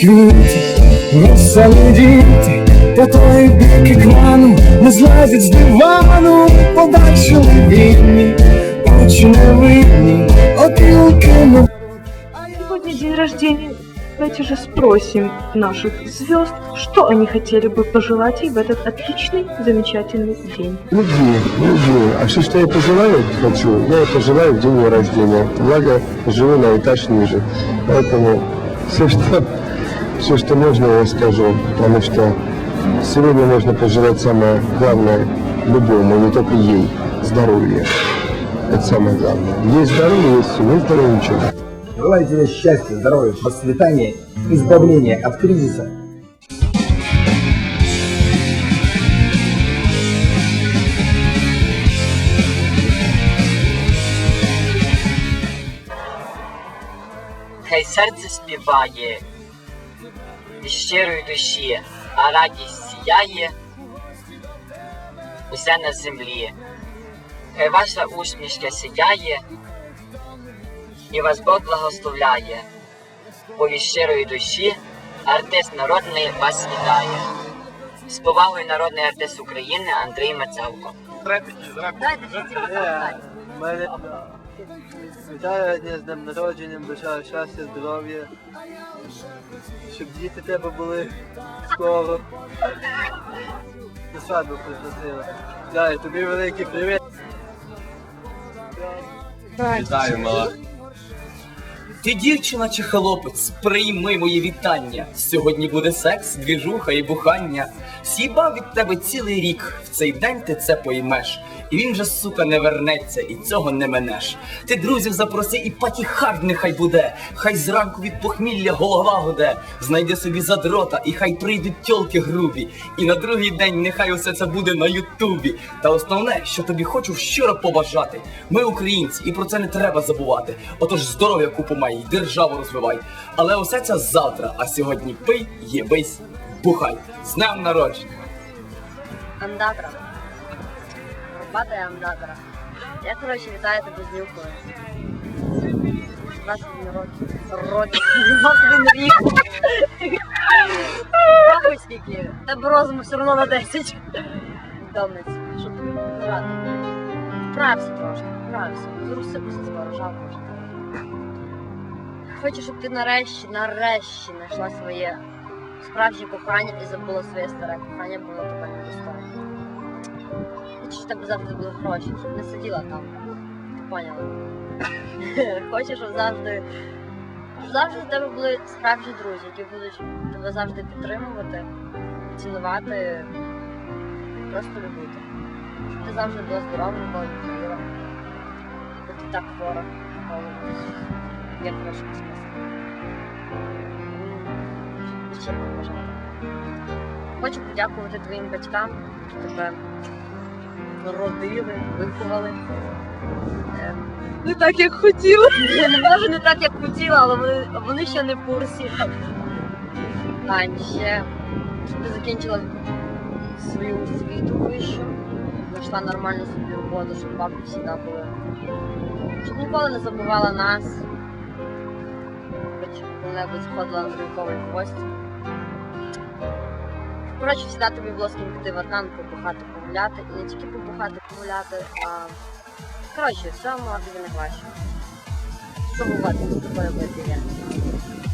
Зелені квіти, веселі діти, по той бік екрану не злазять з дивану, побачили вільні, очі невинні, опілки на Сегодня день рождения. Давайте же спросим наших звезд, что они хотели бы пожелать ей в этот отличный, замечательный день. Любви, любви. А все, что я пожелаю, хочу, я это желаю в день ее рождения. Благо, живу на этаж ниже. Поэтому все, что, все, что можно, я скажу. Потому что сегодня можно пожелать самое главное любому, не только ей, здоровье. Это самое главное. Есть здоровье, есть все, нет здоровья ничего. Желаю тебе счастья, здоровья, процветания, избавления от кризиса. Хай серце співає із щирої душі, а радість сіяє усе на землі. Хай ваша усмішка сіяє і вас Бог благословляє, бо від щирої душі артист народний вас вітає. З повагою народний артист України Андрій Мацевко. Вітаю дня з днем народження, бажаю щастя, здоров'я, щоб діти тебе були скоро. На свадьбу пригласила. Даю, тобі великий привіт. Вітаю, мала. Ти дівчина чи хлопець, прийми моє вітання. Сьогодні буде секс, двіжуха і бухання. Сібав від тебе цілий рік, в цей день ти це поймеш. І він же, сука, не вернеться, і цього не менеш. Ти друзів запроси, і патіхард нехай буде. Хай зранку від похмілля голова гуде. Знайди собі задрота, і хай прийдуть тьолки грубі. І на другий день нехай усе це буде на Ютубі. Та основне, що тобі хочу щиро побажати. Ми українці, і про це не треба забувати. Отож здоров'я купу май, і державу розвивай. Але усе це завтра, а сьогодні пий, єбись, бухай. З днем народження! Андатра. Бата і андатра. Я, коротше, вітаю тебе з нюхою. 21 років. Років. 21 рік. Рахуй скільки. Тебе розуму все одно на 10. Домниць. Що тобі побажати? Вправся трошки, вправся. Розсипався скоро, жалко. вже. Хочу, щоб ти нарешті, нарешті знайшла своє справжнє кохання і забула своє старе кохання, бо воно тебе не достойне. Хочу, щоб тебе завжди були гроші, щоб не сиділа там. Ти поняла? Хочу, щоб завжди. Завжди в тебе були справжні друзі, які будуть тебе завжди підтримувати, цінувати, просто любити. Щоб ти завжди була здорова, ніколи не. Бо ти так хвора. голову. Спасибо. Ще побажати. Хочу подякувати твоїм батькам, які тебе родили, виховали. Ем, Не так, як хотіла. Може не так, як хотіла, але вони, вони ще не в курсі. Тань, ще щоб ти закінчила свою освіту вищу, знайшла нормальну собі роботу, щоб бабки завжди були. Щоб ніколи не забувала нас. Хоч коли-небудь сходила на ринковий хвост. Коротше, завжди тобі було з ким піти в Аркан, побухати, погуляти. І не тільки побухати, погуляти, а коротше, всьому тобі не краще. Що бувати з тобою буде я. Gabbana,